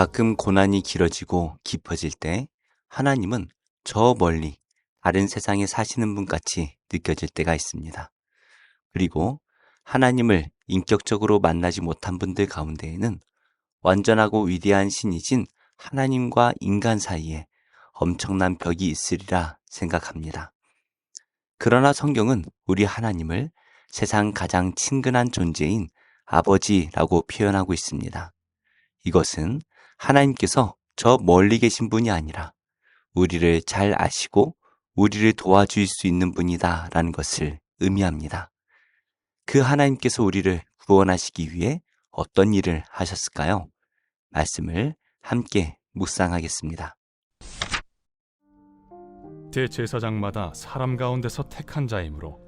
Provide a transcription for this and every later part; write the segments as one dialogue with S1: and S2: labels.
S1: 가끔 고난이 길어지고 깊어질 때 하나님은 저 멀리 다른 세상에 사시는 분 같이 느껴질 때가 있습니다. 그리고 하나님을 인격적으로 만나지 못한 분들 가운데에는 완전하고 위대한 신이신 하나님과 인간 사이에 엄청난 벽이 있으리라 생각합니다. 그러나 성경은 우리 하나님을 세상 가장 친근한 존재인 아버지라고 표현하고 있습니다. 이것은 하나님께서 저 멀리 계신 분이 아니라 우리를 잘 아시고 우리를 도와줄 수 있는 분이다 라는 것을 의미합니다. 그 하나님께서 우리를 구원하시기 위해 어떤 일을 하셨을까요? 말씀을 함께 묵상하겠습니다.
S2: 대제사장마다 사람 가운데서 택한 자이므로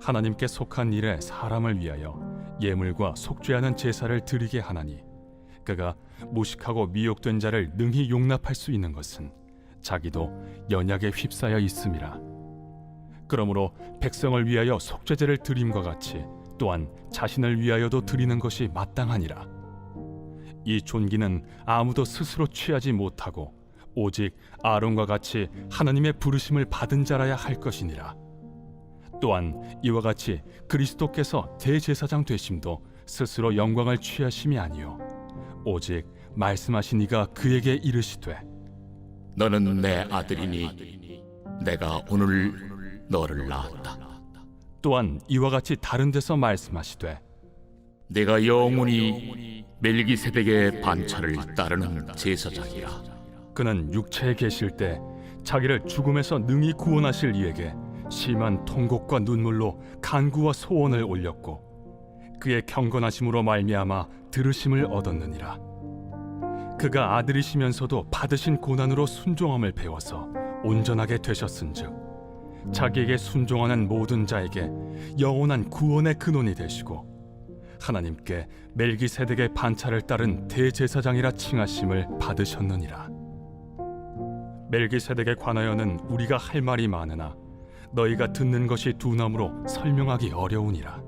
S2: 하나님께 속한 일에 사람을 위하여 예물과 속죄하는 제사를 드리게 하나니 그가 무식하고 미혹된 자를 능히 용납할 수 있는 것은 자기도 연약에 휩싸여 있음이라. 그러므로 백성을 위하여 속죄제를 드림과 같이 또한 자신을 위하여도 드리는 것이 마땅하니라. 이 존귀는 아무도 스스로 취하지 못하고 오직 아론과 같이 하나님의 부르심을 받은 자라야 할 것이니라. 또한 이와 같이 그리스도께서 대제사장 되심도 스스로 영광을 취하심이 아니요 오직 말씀하신 이가 그에게 이르시되
S3: 너는 내 아들이니 내가 오늘 너를 낳았다.
S2: 또한 이와 같이 다른 데서 말씀하시되
S3: 내가 영원히 멜기세덱의 반차를 따르는 제사장이라.
S2: 그는 육체에 계실 때 자기를 죽음에서 능히 구원하실 이에게 심한 통곡과 눈물로 간구와 소원을 올렸고 그의 경건하심으로 말미암아 들으심을 얻었느니라 그가 아들이시면서도 받으신 고난으로 순종함을 배워서 온전하게 되셨은즉 자기에게 순종하는 모든 자에게 영원한 구원의 근원이 되시고 하나님께 멜기세덱의 반차를 따른 대제사장이라 칭하심을 받으셨느니라 멜기세덱에 관하여는 우리가 할 말이 많으나 너희가 듣는 것이 두나무로 설명하기 어려우니라.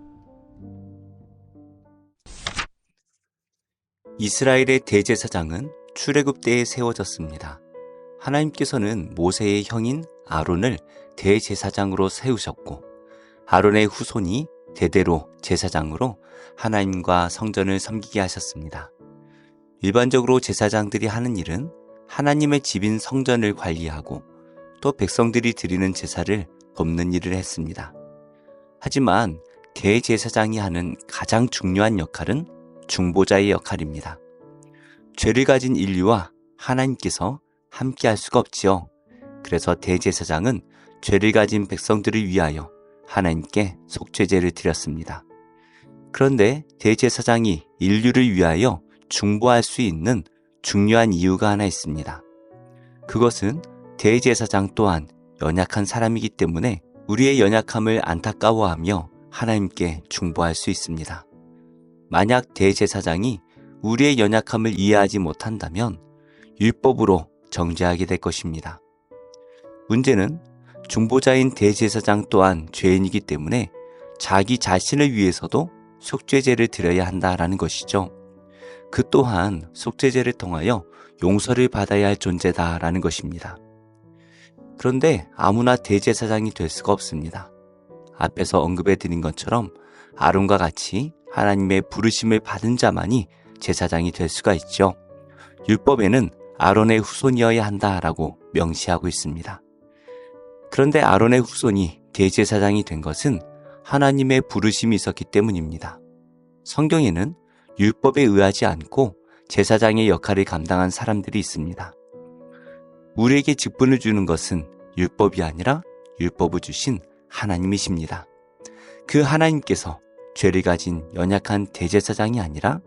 S1: 이스라엘의 대제사장은 출애굽 때에 세워졌습니다. 하나님께서는 모세의 형인 아론을 대제사장으로 세우셨고 아론의 후손이 대대로 제사장으로 하나님과 성전을 섬기게 하셨습니다. 일반적으로 제사장들이 하는 일은 하나님의 집인 성전을 관리하고 또 백성들이 드리는 제사를 돕는 일을 했습니다. 하지만 대제사장이 하는 가장 중요한 역할은 중보자의 역할입니다. 죄를 가진 인류와 하나님께서 함께 할 수가 없지요. 그래서 대제사장은 죄를 가진 백성들을 위하여 하나님께 속죄제를 드렸습니다. 그런데 대제사장이 인류를 위하여 중보할 수 있는 중요한 이유가 하나 있습니다. 그것은 대제사장 또한 연약한 사람이기 때문에 우리의 연약함을 안타까워하며 하나님께 중보할 수 있습니다. 만약 대제사장이 우리의 연약함을 이해하지 못한다면 율법으로 정죄하게 될 것입니다. 문제는 중보자인 대제사장 또한 죄인이기 때문에 자기 자신을 위해서도 속죄제를 드려야 한다라는 것이죠. 그 또한 속죄제를 통하여 용서를 받아야 할 존재다라는 것입니다. 그런데 아무나 대제사장이 될 수가 없습니다. 앞에서 언급해 드린 것처럼 아론과 같이 하나님의 부르심을 받은 자만이 제사장이 될 수가 있죠. 율법에는 아론의 후손이어야 한다라고 명시하고 있습니다. 그런데 아론의 후손이 대제사장이 된 것은 하나님의 부르심이 있었기 때문입니다. 성경에는 율법에 의하지 않고 제사장의 역할을 감당한 사람들이 있습니다. 우리에게 직분을 주는 것은 율법이 아니라 율법을 주신 하나님이십니다. 그 하나님께서 죄를 가진 연약한 대제사장이 아니라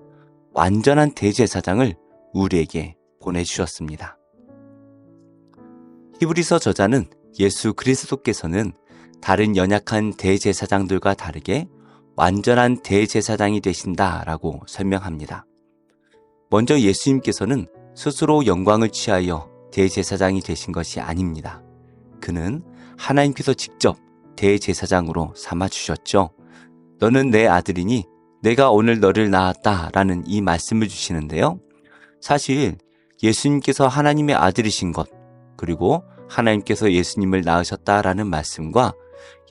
S1: 완전한 대제사장을 우리에게 보내주셨습니다. 히브리서 저자는 예수 그리스도께서는 다른 연약한 대제사장들과 다르게 완전한 대제사장이 되신다라고 설명합니다. 먼저 예수님께서는 스스로 영광을 취하여 대제사장이 되신 것이 아닙니다. 그는 하나님께서 직접 대제사장으로 삼아 주셨죠. 너는 내 아들이니 내가 오늘 너를 낳았다 라는 이 말씀을 주시는데요. 사실 예수님께서 하나님의 아들이신 것, 그리고 하나님께서 예수님을 낳으셨다라는 말씀과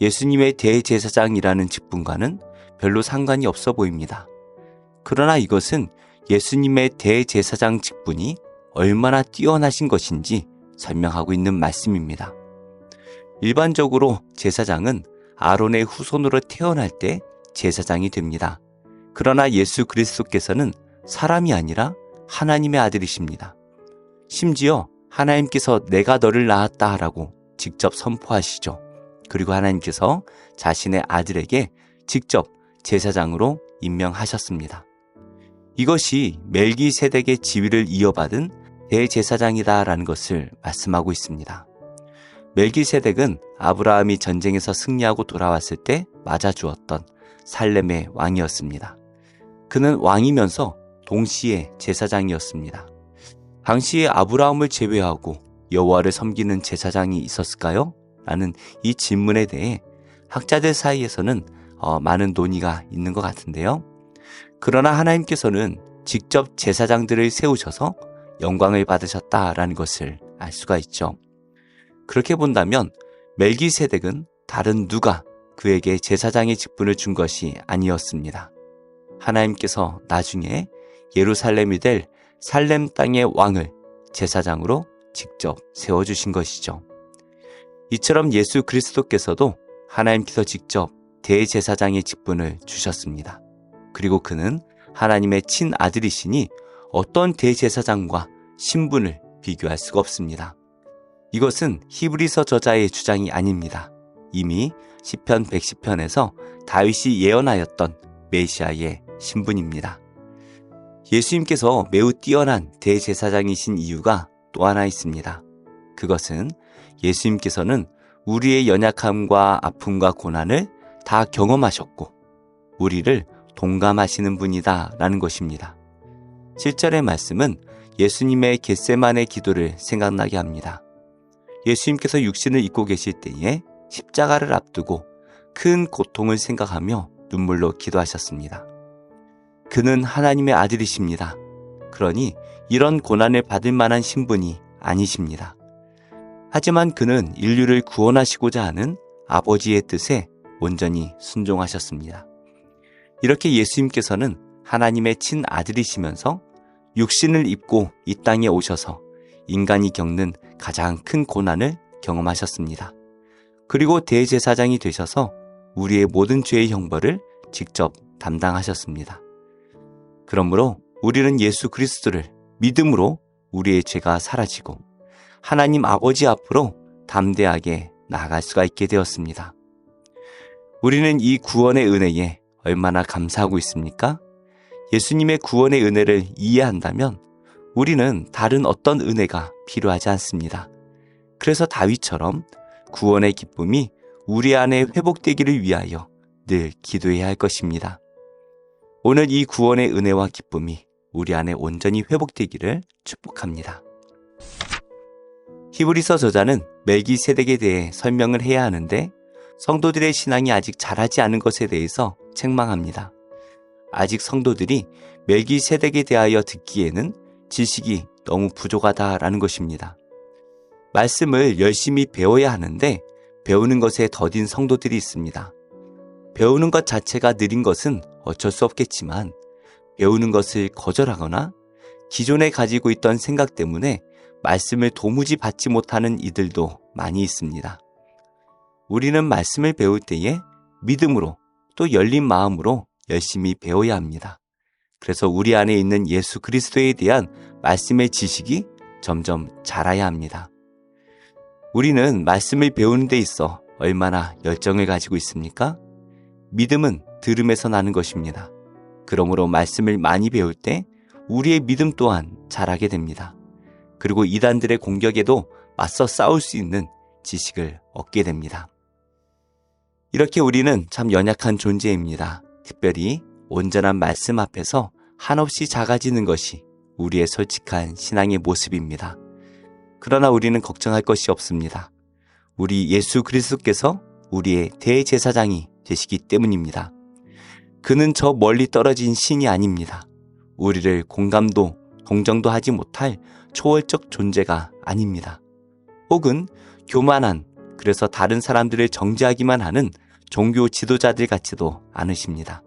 S1: 예수님의 대제사장이라는 직분과는 별로 상관이 없어 보입니다. 그러나 이것은 예수님의 대제사장 직분이 얼마나 뛰어나신 것인지 설명하고 있는 말씀입니다. 일반적으로 제사장은 아론의 후손으로 태어날 때 제사장이 됩니다. 그러나 예수 그리스도께서는 사람이 아니라 하나님의 아들이십니다. 심지어 하나님께서 내가 너를 낳았다 라고 직접 선포하시죠. 그리고 하나님께서 자신의 아들에게 직접 제사장으로 임명하셨습니다. 이것이 멜기세덱의 지위를 이어받은 대제사장이다라는 것을 말씀하고 있습니다. 멜기세덱은 아브라함이 전쟁에서 승리하고 돌아왔을 때 맞아주었던 살렘의 왕이었습니다. 그는 왕이면서 동시에 제사장이었습니다. 당시에 아브라함을 제외하고 여호와를 섬기는 제사장이 있었을까요? 라는 이 질문에 대해 학자들 사이에서는 어, 많은 논의가 있는 것 같은데요. 그러나 하나님께서는 직접 제사장들을 세우셔서 영광을 받으셨다라는 것을 알 수가 있죠. 그렇게 본다면 멜기세덱은 다른 누가 그에게 제사장의 직분을 준 것이 아니었습니다. 하나님께서 나중에 예루살렘이 될 살렘 땅의 왕을 제사장으로 직접 세워주신 것이죠. 이처럼 예수 그리스도께서도 하나님께서 직접 대제사장의 직분을 주셨습니다. 그리고 그는 하나님의 친아들이시니 어떤 대제사장과 신분을 비교할 수가 없습니다. 이것은 히브리서 저자의 주장이 아닙니다. 이미 시편 110편에서 다윗이 예언하였던 메시아의 신분입니다. 예수님께서 매우 뛰어난 대제사장이신 이유가 또 하나 있습니다. 그것은 예수님께서는 우리의 연약함과 아픔과 고난을 다 경험하셨고 우리를 동감하시는 분이다 라는 것입니다. 7절의 말씀은 예수님의 겟세만의 기도를 생각나게 합니다. 예수님께서 육신을 입고 계실 때에 십자가를 앞두고 큰 고통을 생각하며 눈물로 기도하셨습니다. 그는 하나님의 아들이십니다. 그러니 이런 고난을 받을 만한 신분이 아니십니다. 하지만 그는 인류를 구원하시고자 하는 아버지의 뜻에 온전히 순종하셨습니다. 이렇게 예수님께서는 하나님의 친아들이시면서 육신을 입고 이 땅에 오셔서 인간이 겪는 가장 큰 고난을 경험하셨습니다. 그리고 대제사장이 되셔서 우리의 모든 죄의 형벌을 직접 담당하셨습니다. 그러므로 우리는 예수 그리스도를 믿음으로 우리의 죄가 사라지고 하나님 아버지 앞으로 담대하게 나아갈 수가 있게 되었습니다. 우리는 이 구원의 은혜에 얼마나 감사하고 있습니까? 예수님의 구원의 은혜를 이해한다면 우리는 다른 어떤 은혜가 필요하지 않습니다. 그래서 다윗처럼 구원의 기쁨이 우리 안에 회복되기를 위하여 늘 기도해야 할 것입니다. 오늘 이 구원의 은혜와 기쁨이 우리 안에 온전히 회복되기를 축복합니다. 히브리서 저자는 멜기세덱에 대해 설명을 해야 하는데 성도들의 신앙이 아직 자라지 않은 것에 대해서 책망합니다. 아직 성도들이 멜기세덱에 대하여 듣기에는 지식이 너무 부족하다라는 것입니다. 말씀을 열심히 배워야 하는데 배우는 것에 더딘 성도들이 있습니다. 배우는 것 자체가 느린 것은 어쩔 수 없겠지만 배우는 것을 거절하거나 기존에 가지고 있던 생각 때문에 말씀을 도무지 받지 못하는 이들도 많이 있습니다. 우리는 말씀을 배울 때에 믿음으로 또 열린 마음으로 열심히 배워야 합니다. 그래서 우리 안에 있는 예수 그리스도에 대한 말씀의 지식이 점점 자라야 합니다. 우리는 말씀을 배우는 데 있어 얼마나 열정을 가지고 있습니까? 믿음은 들음에서 나는 것입니다. 그러므로 말씀을 많이 배울 때 우리의 믿음 또한 자라게 됩니다. 그리고 이단들의 공격에도 맞서 싸울 수 있는 지식을 얻게 됩니다. 이렇게 우리는 참 연약한 존재입니다. 특별히 온전한 말씀 앞에서 한없이 작아지는 것이 우리의 솔직한 신앙의 모습입니다. 그러나 우리는 걱정할 것이 없습니다. 우리 예수 그리스도께서 우리의 대제사장이 되시기 때문입니다. 그는 저 멀리 떨어진 신이 아닙니다. 우리를 공감도, 동정도 하지 못할 초월적 존재가 아닙니다. 혹은 교만한, 그래서 다른 사람들을 정죄하기만 하는 종교 지도자들 같지도 않으십니다.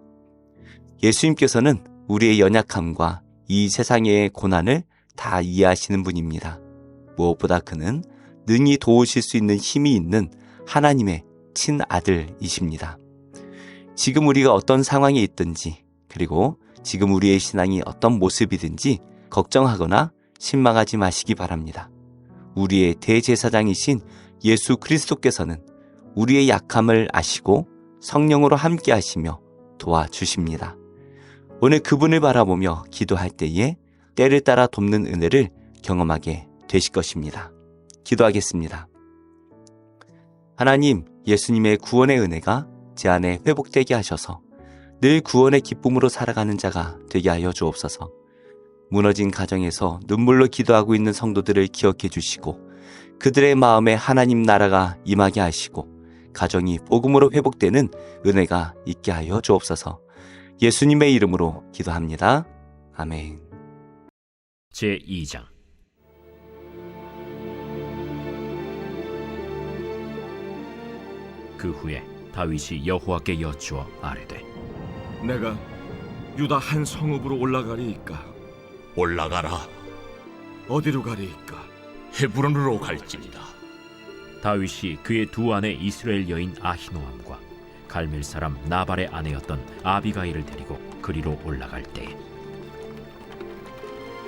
S1: 예수님께서는 우리의 연약함과 이 세상의 고난을 다 이해하시는 분입니다. 무엇보다 그는 능히 도우실 수 있는 힘이 있는 하나님의 친아들이십니다. 지금 우리가 어떤 상황에 있든지, 그리고 지금 우리의 신앙이 어떤 모습이든지 걱정하거나 실망하지 마시기 바랍니다. 우리의 대제사장이신 예수 그리스도께서는 우리의 약함을 아시고 성령으로 함께 하시며 도와주십니다. 오늘 그분을 바라보며 기도할 때에 때를 따라 돕는 은혜를 경험하게 되실 것입니다. 기도하겠습니다. 하나님, 예수님의 구원의 은혜가 제 안에 회복되게 하셔서 늘 구원의 기쁨으로 살아가는 자가 되게 하여 주옵소서. 무너진 가정에서 눈물로 기도하고 있는 성도들을 기억해 주시고 그들의 마음에 하나님 나라가 임하게 하시고 가정이 복음으로 회복되는 은혜가 있게 하여 주옵소서. 예수님의 이름으로 기도합니다. 아멘.
S4: 제 2장 그 후에 다윗이 여호와께 여쭈어 아뢰되
S5: 내가 유다 한 성읍으로 올라가리이까?
S3: 올라가라.
S5: 어디로 가리이까?
S3: 헤브론으로 갈지니라.
S4: 다윗이 그의 두 아내 이스라엘 여인 아히노암과 갈멜 사람 나발의 아내였던 아비가일을 데리고 그리로 올라갈 때에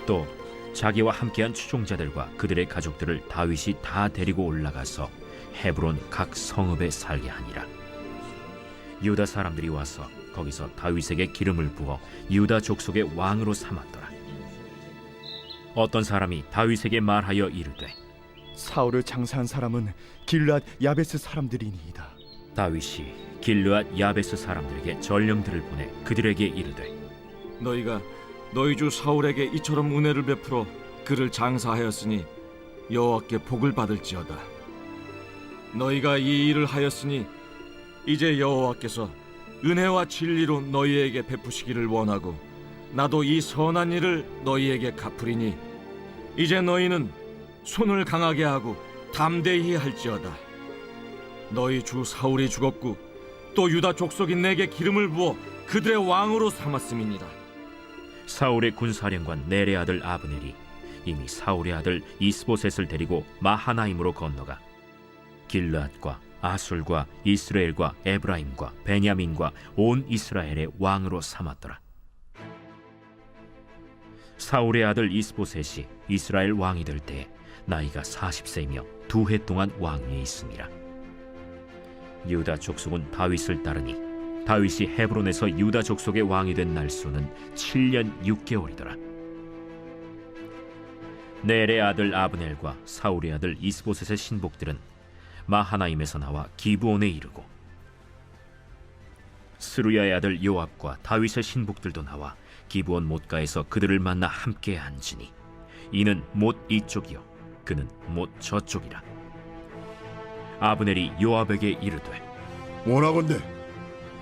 S4: 또 자기와 함께한 추종자들과 그들의 가족들을 다윗이 다 데리고 올라가서 헤브론 각 성읍에 살게 하니라. 유다 사람들이 와서 거기서 다윗에게 기름을 부어 유다 족속의 왕으로 삼았더라. 어떤 사람이 다윗에게 말하여 이르되
S6: 사울을 장사한 사람은 길앗 야베스 사람들이니이다.
S4: 다윗이 길르앗 야베스 사람들에게 전령들을 보내 그들에게 이르되
S5: 너희가 너희 주 사울에게 이처럼 은혜를 베풀어 그를 장사하였으니 여호와께 복을 받을지어다 너희가 이 일을 하였으니 이제 여호와께서 은혜와 진리로 너희에게 베푸시기를 원하고 나도 이 선한 일을 너희에게 갚으리니 이제 너희는 손을 강하게 하고 담대히 할지어다. 너희 주 사울이 죽었고 또 유다 족속이 내게 기름을 부어 그들의 왕으로 삼았음이니라.
S4: 사울의 군사령관 네레 아들 아브넬이 이미 사울의 아들 이스보셋을 데리고 마하나임으로 건너가 길르앗과 아술과 이스라엘과 에브라임과 베냐민과 온 이스라엘의 왕으로 삼았더라. 사울의 아들 이스보셋이 이스라엘 왕이 될때 나이가 40세이며 두 해 동안 왕위에 있습니다. 유다 족속은 다윗을 따르니 다윗이 헤브론에서 유다 족속의 왕이 된 날수는 7년 6개월이더라. 넬의 아들 아브넬과 사울의 아들 이스보셋의 신복들은 마하나임에서 나와 기브온에 이르고 스루야의 아들 요압과 다윗의 신복들도 나와 기브온 못가에서 그들을 만나 함께 앉으니 이는 못 이쪽이요 그는 못 저쪽이라 아브넬이 요압에게 이르되
S7: 원하건대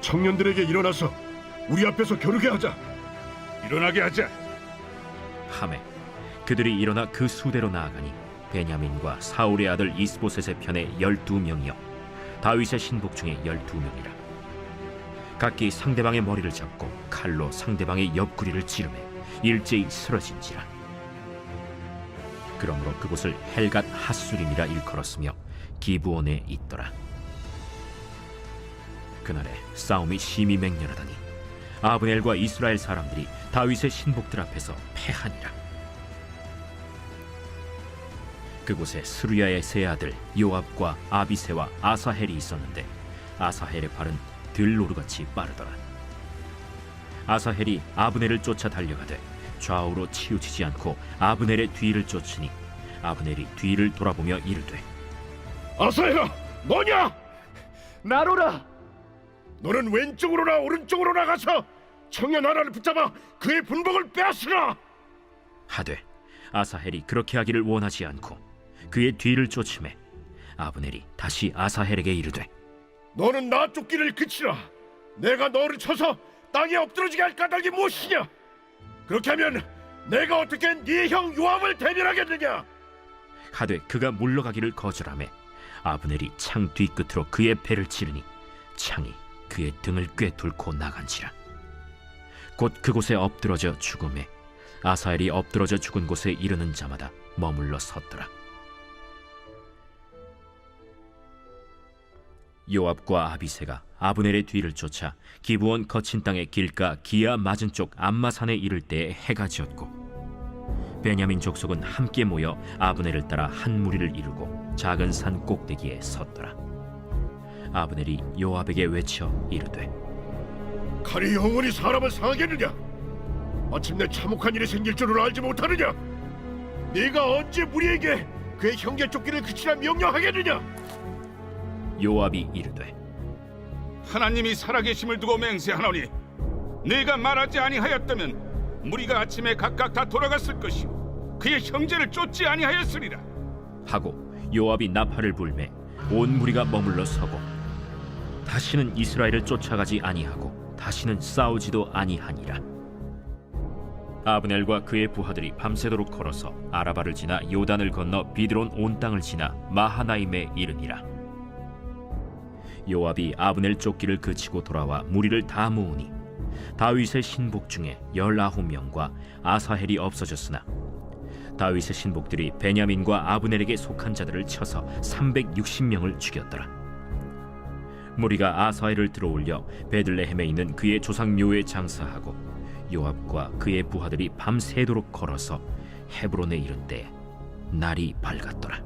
S7: 청년들에게 일어나서 우리 앞에서 겨루게 하자. 일어나게 하자.
S4: 함에 그들이 일어나 그 수대로 나아가니 베냐민과 사울의 아들 이스보셋의 편에 열두 명이요. 다윗의 신복 중에 열두 명이라. 각기 상대방의 머리를 잡고 칼로 상대방의 옆구리를 찌르매 일제히 쓰러진지라. 그러므로 그곳을 헬갓 핫술임이라 일컬었으며 기브온에 있더라. 그날에 싸움이 심히 맹렬하다니 아브넬과 이스라엘 사람들이 다윗의 신복들 앞에서 패하니라 그곳에 스루야의 세 아들 요압과 아비세와 아사헬이 있었는데 아사헬의 발은 들노루같이 빠르더라. 아사헬이 아브넬을 쫓아 달려가되 좌우로 치우치지 않고 아브넬의 뒤를 쫓으니 아브넬이 뒤를 돌아보며 이르되
S7: 아사야, 너냐?
S6: 나로라.
S7: 너는 왼쪽으로나 오른쪽으로 나가서 청년 하나를 붙잡아 그의 분복을 빼앗으라.
S4: 하되 아사헬이 그렇게 하기를 원하지 않고 그의 뒤를 쫓음에 아브넬이 다시 아사헬에게 이르되
S7: 너는 나 쫓기를 그치라. 내가 너를 쳐서 땅에 엎드러지게 할 까닭이 무엇이냐? 그렇게 하면 내가 어떻게 네 형 요압을 대변하겠느냐?
S4: 하되 그가 물러가기를 거절하매 아브넬이 창 뒤끝으로 그의 배를 찌르니 창이 그의 등을 꿰뚫고 나간지라 곧 그곳에 엎드러져 죽음에 아사엘이 엎드러져 죽은 곳에 이르는 자마다 머물러 섰더라 요압과 아비세가 아브넬의 뒤를 쫓아 기브온 거친 땅의 길가 기아 맞은 쪽 암마산에 이를 때에 해가 지었고 베냐민 족속은 함께 모여 아브넬을 따라 한 무리를 이루고 작은 산 꼭대기에 섰더라. 아브넬이 요압에게 외쳐 이르되
S7: 칼이 영원히 사람을 상하겠느냐? 마침내 참혹한 일이 생길 줄을 알지 못하느냐? 네가 언제 무리에게 그의 형제 쫓기를 그치라 명령하겠느냐?
S4: 요압이 이르되
S8: 하나님이 살아계심을 두고 맹세하노니 네가 말하지 아니하였다면 무리가 아침에 각각 다 돌아갔을 것이요 그의 형제를 쫓지 아니하였으리라
S4: 하고 요압이 나팔을 불매 온 무리가 머물러 서고 다시는 이스라엘을 쫓아가지 아니하고 다시는 싸우지도 아니하니라. 아브넬과 그의 부하들이 밤새도록 걸어서 아라바를 지나 요단을 건너 비드론 온 땅을 지나 마하나임에 이르니라. 요압이 아브넬 쫓기를 그치고 돌아와 무리를 다 모으니 다윗의 신복 중에 열아홉 명과 아사헬이 없어졌으나 다윗의 신복들이 베냐민과 아브넬에게 속한 자들을 쳐서 360명을 죽였더라. 무리가 아사엘을 들어올려 베들레헴에 있는 그의 조상 묘에 장사하고 요압과 그의 부하들이 밤새도록 걸어서 헤브론에 이른 때 날이 밝았더라.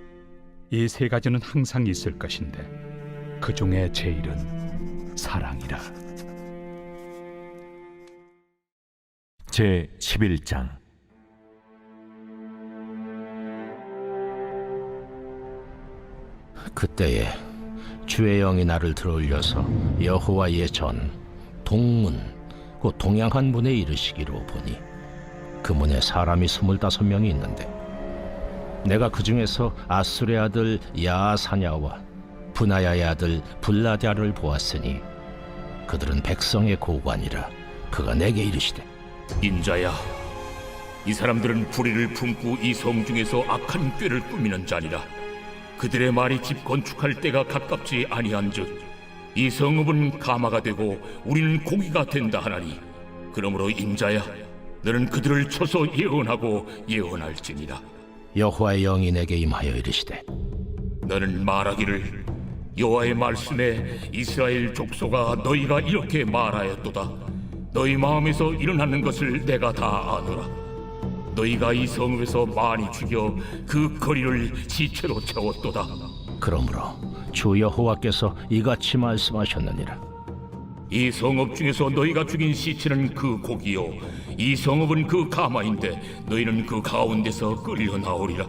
S9: 이 세 가지는 항상 있을 것인데 그 중에 제일은 사랑이라.
S10: 제 11장
S11: 그때에 주의 영이 나를 들어올려서 여호와의 전 동문 곧 동양한 문에 이르시기로 보니 그 문에 사람이 스물다섯 명이 있는데 내가 그 중에서 아수레 아들 야사냐와 분하야의 아들 블라디아를 보았으니 그들은 백성의 고관이라 그가 내게 이르시되
S3: 인자야, 이 사람들은 불의를 품고 이 성 중에서 악한 꾀를 꾸미는 자니라. 그들의 말이 집 건축할 때가 가깝지 아니한즉 이 성읍은 가마가 되고 우리는 고기가 된다 하나니 그러므로 임자야 너는 그들을 쳐서 예언하고 예언할지니라.
S11: 여호와의 영이 내게 임하여 이르시되
S3: 너는 말하기를 여호와의 말씀에 이스라엘 족속아 너희가 이렇게 말하였도다. 너희 마음에서 일어나는 것을 내가 다 아노라. 너희가 이 성읍에서 많이 죽여 그 거리를 시체로 채웠도다.
S11: 그러므로 주 여호와께서 이같이 말씀하셨느니라.
S3: 이 성읍 중에서 너희가 죽인 시체는 그 고기요 이 성읍은 그 가마인데 너희는 그 가운데서 끌려 나오리라.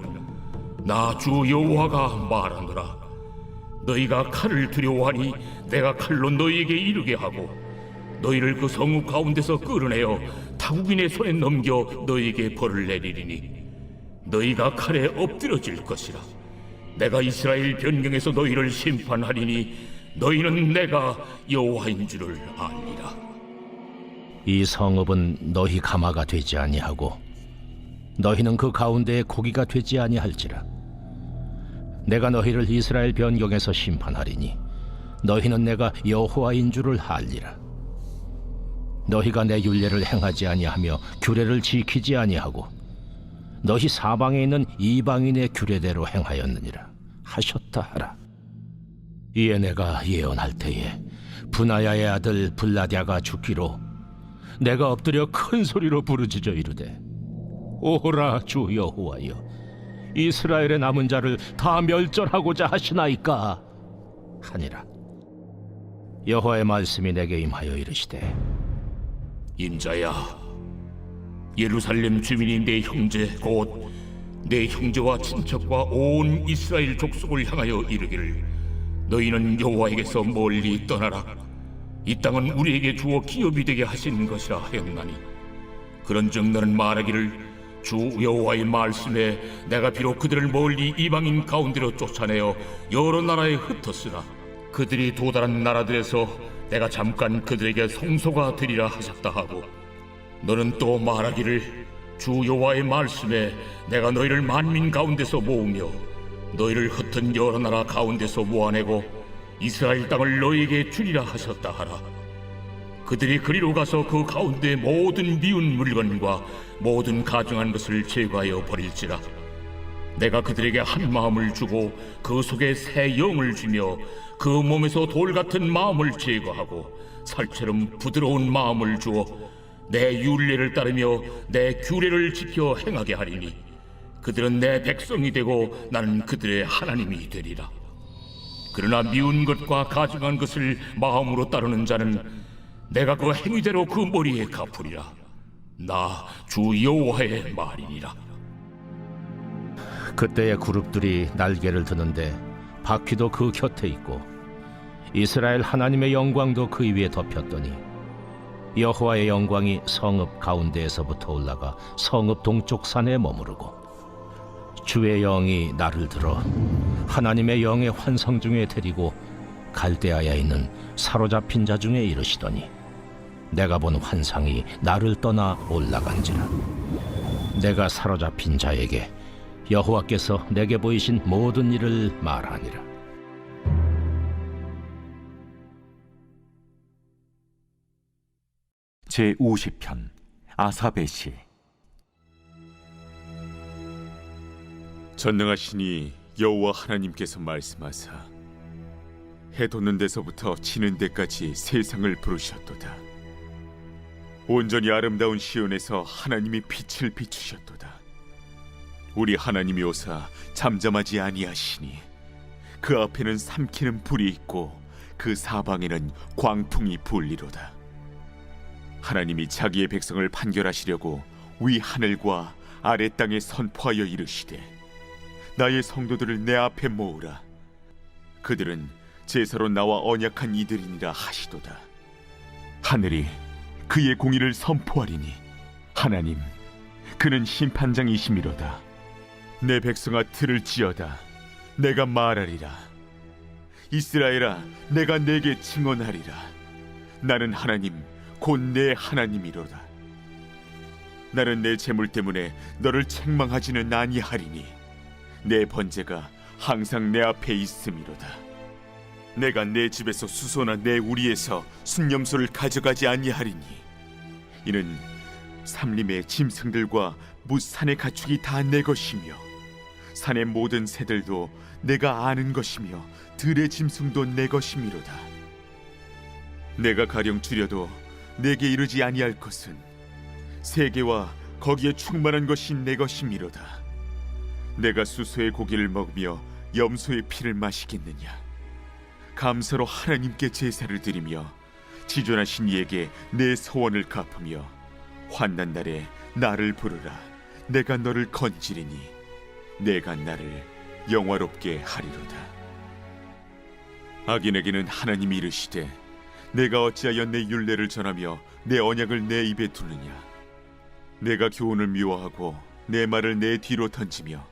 S3: 나 주 여호와가 말하노라. 너희가 칼을 두려워하니 내가 칼로 너희에게 이르게 하고 너희를 그 성읍 가운데서 끌어내어 타국인의 손에 넘겨 너희에게 벌을 내리리니 너희가 칼에 엎드려질 것이라. 내가 이스라엘 변경에서 너희를 심판하리니 너희는 내가 여호와인 줄을 아니라
S11: 이 성읍은 너희 가마가 되지 아니하고 너희는 그 가운데에 고기가 되지 아니할지라. 내가 너희를 이스라엘 변경에서 심판하리니 너희는 내가 여호와인 줄을 알리라. 너희가 내 율례를 행하지 아니하며 규례를 지키지 아니하고 너희 사방에 있는 이방인의 규례대로 행하였느니라. 하셨다 하라. 이에 내가 예언할 때에 분하야의 아들 블라디아가 죽기로 내가 엎드려 큰 소리로 부르짖어 이르되 오라 주 여호와여 이스라엘의 남은 자를 다 멸절하고자 하시나이까? 하니라. 여호와의 말씀이 내게 임하여 이르시되
S3: 임자야 예루살렘 주민이 내 형제 곧 내 형제와 친척과 온 이스라엘 족속을 향하여 이르기를 너희는 여호와에게서 멀리 떠나라 이 땅은 우리에게 주어 기업이 되게 하신 것이라 하였나니. 그런즉 너는 말하기를 주 여호와의 말씀에 내가 비록 그들을 멀리 이방인 가운데로 쫓아내어 여러 나라에 흩었으나 그들이 도달한 나라들에서 내가 잠깐 그들에게 성소가 되리라 하셨다 하고 너는 또 말하기를 주 여호와의 말씀에 내가 너희를 만민 가운데서 모으며 너희를 흩은 여러 나라 가운데서 모아내고 이스라엘 땅을 너희에게 주리라 하셨다 하라. 그들이 그리로 가서 그 가운데 모든 미운 물건과 모든 가증한 것을 제거하여 버릴지라. 내가 그들에게 한 마음을 주고 그 속에 새 영을 주며 그 몸에서 돌 같은 마음을 제거하고 살처럼 부드러운 마음을 주어 내 율례를 따르며 내 규례를 지켜 행하게 하리니 그들은 내 백성이 되고 나는 그들의 하나님이 되리라 그러나 미운 것과 가증한 것을 마음으로 따르는 자는 내가 그 행위대로 그 머리에 갚으리라. 나 주 여호와의 말이니라.
S11: 그때의 그룹들이 날개를 드는데 바퀴도 그 곁에 있고 이스라엘 하나님의 영광도 그 위에 덮였더니 여호와의 영광이 성읍 가운데에서부터 올라가 성읍 동쪽 산에 머무르고 주의 영이 나를 들어 하나님의 영의 환상 중에 데리고 갈대아에 있는 사로잡힌 자 중에 이르시더니 내가 본 환상이 나를 떠나 올라간지라 내가 사로잡힌 자에게 여호와께서 내게 보이신 모든 일을 말하니라.
S12: 제 50편 아사베 시
S10: 전능하시니 여호와 하나님께서 말씀하사 해 돋는 데서부터 지는 데까지 세상을 부르셨도다. 온전히 아름다운 시온에서 하나님이 빛을 비추셨도다. 우리 하나님이 오사 잠잠하지 아니하시니 그 앞에는 삼키는 불이 있고 그 사방에는 광풍이 불리로다. 하나님이 자기의 백성을 판결하시려고 위 하늘과 아래 땅에 선포하여 이르시되 나의 성도들을 내 앞에 모으라. 그들은 제사로 나와 언약한 이들이니라 하시도다. 하늘이 그의 공의를 선포하리니 하나님 그는 심판장이시미로다. 내 백성아 들을지어다. 내가 말하리라. 이스라엘아 내가 내게 증언하리라. 나는 하나님 곧 내 하나님이로다. 나는 내 재물 때문에 너를 책망하지는 아니하리니 내 번제가 항상 내 앞에 있음이로다. 내가 내 집에서 수소나 내 우리에서 순념소를 가져가지 아니하리니 이는 삼림의 짐승들과 무산의 가축이 다 내 것이며 산의 모든 새들도 내가 아는 것이며 들의 짐승도 내 것이미로다. 내가 가령 줄여도 내게 이르지 아니할 것은 세계와 거기에 충만한 것이 내 것이미로다. 내가 수소의 고기를 먹으며 염소의 피를 마시겠느냐? 감사로 하나님께 제사를 드리며 지존하신 이에게 내 소원을 갚으며 환난 날에 나를 부르라. 내가 너를 건지리니 내가 나를 영화롭게 하리로다. 악인에게는 하나님이 이르시되 내가 어찌하여 내 율례를 전하며 내 언약을 내 입에 두느냐 내가 교훈을 미워하고 내 말을 내 뒤로 던지며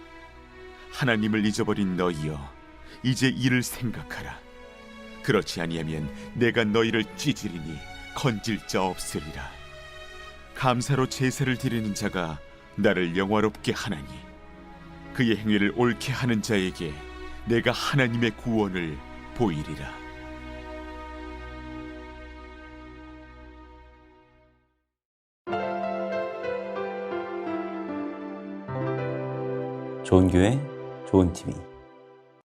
S10: 하나님을 잊어버린 너희여, 이제 이를 생각하라. 그렇지 아니하면 내가 너희를 찌질이니 건질 자 없으리라. 감사로 제사를 드리는 자가 나를 영화롭게 하나니 그의 행위를 옳게 하는 자에게 내가 하나님의 구원을 보이리라.
S1: 좋은 교회, 좋은 TV.